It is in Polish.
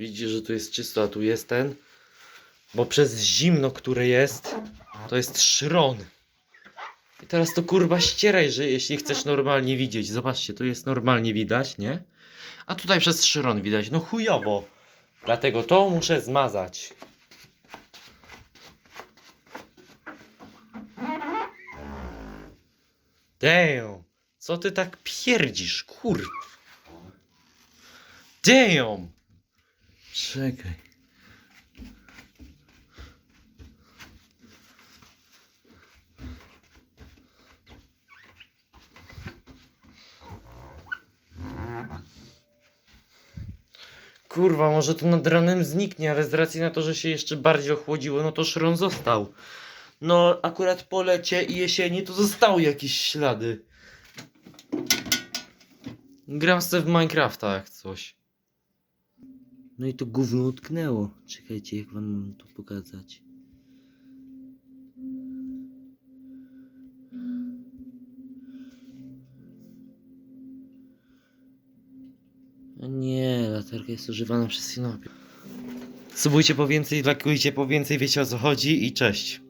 Widzicie, że tu jest czysto, a tu jest ten. Bo przez zimno, które jest, to jest szron. I teraz to kurwa ścieraj, że jeśli chcesz normalnie widzieć. Zobaczcie, tu jest normalnie widać, nie? A tutaj przez szron widać. No chujowo. Dlatego to muszę zmazać. Damn. Co ty tak pierdzisz, kur... Damn. Czekaj. Kurwa, może to nad ranem zniknie, ale z racji na to, że się jeszcze bardziej ochłodziło, no to szron został. No, akurat po lecie i jesieni to zostały jakieś ślady. Gram sobie w Minecrafta jak coś. No i to gówno utknęło. Czekajcie, jak wam mam to pokazać. A nie, latarka jest używana przez Sinopia. Subujcie po więcej, lakujcie po więcej, wiecie o co chodzi i cześć.